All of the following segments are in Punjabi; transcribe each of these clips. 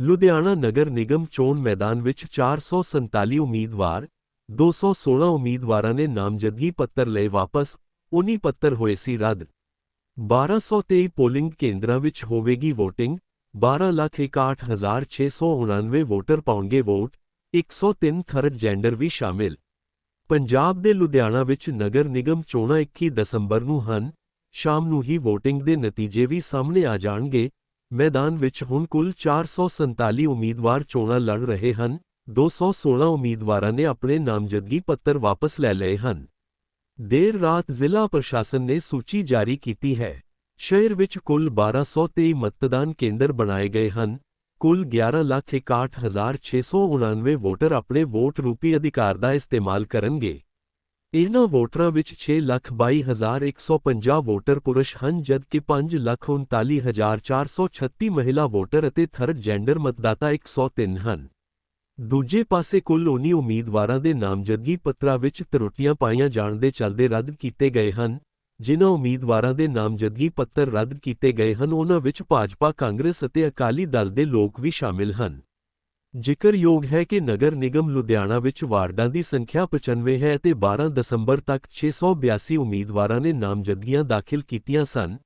ਲੁਧਿਆਣਾ ਨਗਰ ਨਿਗਮ ਚੋਣ ਮੈਦਾਨ ਵਿੱਚ 447 ਉਮੀਦਵਾਰ 216 ਉਮੀਦਵਾਰਾਂ ਨੇ ਨਾਮਜ਼ਦਗੀ ਪੱਤਰ ਲਏ ਵਾਪਸ 19 ਪੱਤਰ ਹੋਏ ਸੀ ਰੱਦ। 1223 ਪੋਲਿੰਗ ਕੇਂਦਰਾਂ ਵਿੱਚ ਹੋਵੇਗੀ VOTING 12,61,699 ਵੋਟਰ ਪਾਉਣਗੇ ਵੋਟ 103 ਥਰਡ ਜੈਂਡਰ ਵੀ ਸ਼ਾਮਿਲ। ਪੰਜਾਬ ਦੇ ਲੁਧਿਆਣਾ ਵਿੱਚ ਨਗਰ ਨਿਗਮ ਚੋਣਾਂ 21 ਦਸੰਬਰ ਨੂੰ ਹਨ ਸ਼ਾਮ ਨੂੰ ਹੀ VOTING ਦੇ ਨਤੀਜੇ ਵੀ ਸਾਹਮਣੇ ਆ ਜਾਣਗੇ। ਮੈਦਾਨ ਵਿੱਚ ਹੁਣ ਕੁੱਲ 447 ਉਮੀਦਵਾਰ ਚੋਣਾਂ ਲੜ ਰਹੇ ਹਨ। 216 ਉਮੀਦਵਾਰਾਂ ਨੇ ਆਪਣੇ ਨਾਮਜ਼ਦਗੀ ਪੱਤਰ ਵਾਪਸ ਲੈ ਲਏ ਹਨ। ਦੇਰ ਰਾਤ ਜ਼ਿਲ੍ਹਾ ਪ੍ਰਸ਼ਾਸਨ ਨੇ ਸੂਚੀ ਜਾਰੀ ਕੀਤੀ ਹੈ। ਸ਼ਹਿਰ ਵਿੱਚ ਕੁੱਲ 1223 ਮਤਦਾਨ ਕੇਂਦਰ ਬਣਾਏ ਗਏ ਹਨ। ਕੁੱਲ 11,61,699 ਵੋਟਰ ਆਪਣੇ ਵੋਟ ਰੂਪੀ ਅਧਿਕਾਰ ਦਾ ਇਸਤੇਮਾਲ ਕਰਨਗੇ। ਇਨ੍ਹਾਂ ਵੋਟਰਾਂ ਵਿੱਚ 6,22,150 ਵੋਟਰ ਪੁਰਸ਼ ਹਨ ਜਦਕਿ 5,39,436 ਮਹਿਲਾ ਵੋਟਰ ਅਤੇ ਥਰਡ ਜੈਂਡਰ ਮਤਦਾਤਾ 103 ਹਨ। ਦੂਜੇ ਪਾਸੇ ਕੁੱਲ 19 ਉਮੀਦਵਾਰਾਂ ਦੇ ਨਾਮਜ਼ਦਗੀ ਪੱਤਰਾਂ ਵਿੱਚ ਤਰੁੱਟੀਆਂ ਪਾਈਆਂ ਜਾਣ ਦੇ ਚੱਲਦੇ ਰੱਦ ਕੀਤੇ ਗਏ ਹਨ। ਜਿਨ੍ਹਾਂ ਉਮੀਦਵਾਰਾਂ ਦੇ ਨਾਮਜ਼ਦਗੀ ਪੱਤਰ ਰੱਦ ਕੀਤੇ ਗਏ ਹਨ ਉਹਨਾਂ ਵਿੱਚ ਭਾਜਪਾ ਕਾਂਗਰਸ ਅਤੇ ਅਕਾਲੀ ਦਲ ਦੇ ਲੋਕ ਵੀ ਸ਼ਾਮਿਲ ਹਨ। ਜ਼ਿਕਰਯੋਗ ਹੈ ਕਿ ਨਗਰ ਨਿਗਮ ਲੁਧਿਆਣਾ ਵਿੱਚ ਵਾਰਡਾਂ ਦੀ ਸੰਖਿਆ 95 ਹੈ ਅਤੇ 12 ਦਸੰਬਰ ਤੱਕ 682 ਉਮੀਦਵਾਰਾਂ ਨੇ ਨਾਮਜ਼ਦਗੀਆਂ ਦਾਖਲ ਕੀਤੀਆਂ ਸਨ।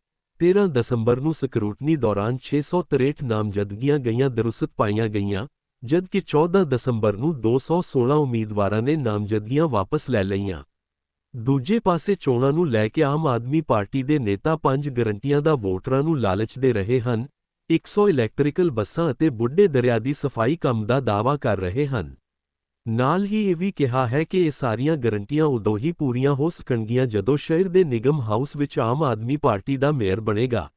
13 ਦਸੰਬਰ ਨੂੰ ਸਕਰੂਟਨੀ ਦੌਰਾਨ 663 ਨਾਮਜ਼ਦਗੀਆਂ ਗਈਆਂ ਦਰੁਸਤ ਪਾਈਆਂ ਗਈਆਂ, ਜਦਕਿ 14 ਦਸੰਬਰ ਨੂੰ 216 ਉਮੀਦਵਾਰਾਂ ਨੇ ਨਾਮਜ਼ਦਗੀਆਂ ਵਾਪਸ ਲੈ ਲਈਆਂ। ਦੂਜੇ ਪਾਸੇ ਚੋਣਾਂ ਨੂੰ ਲੈ ਕੇ ਆਮ ਆਦਮੀ ਪਾਰਟੀ ਦੇ ਨੇਤਾ ਪੰਜ ਗਰੰਟੀਆਂ ਦਾ ਵੋਟਰਾਂ ਨੂੰ ਲਾਲਚ ਦੇ ਰਹੇ ਹਨ। 100 ਇਲੈਕਟ੍ਰੀਕਲ ਬੱਸਾਂ ਅਤੇ ਬੁੱਢੇ ਦਰਿਆ ਦੀ ਸਫ਼ਾਈ ਕੰਮ ਦਾ ਦਾਅਵਾ ਕਰ ਰਹੇ ਹਨ। ਨਾਲ ਹੀ ਇਹ ਵੀ ਕਿਹਾ ਹੈ ਕਿ ਇਹ ਸਾਰੀਆਂ ਗਰੰਟੀਆਂ ਉਦੋਂ ਹੀ ਪੂਰੀਆਂ ਹੋ ਸਕਣਗੀਆਂ ਜਦੋਂ ਸ਼ਹਿਰ ਦੇ ਨਿਗਮ ਹਾਊਸ ਵਿੱਚ ਆਮ ਆਦਮੀ ਪਾਰਟੀ ਦਾ ਮੇਅਰ ਬਣੇਗਾ।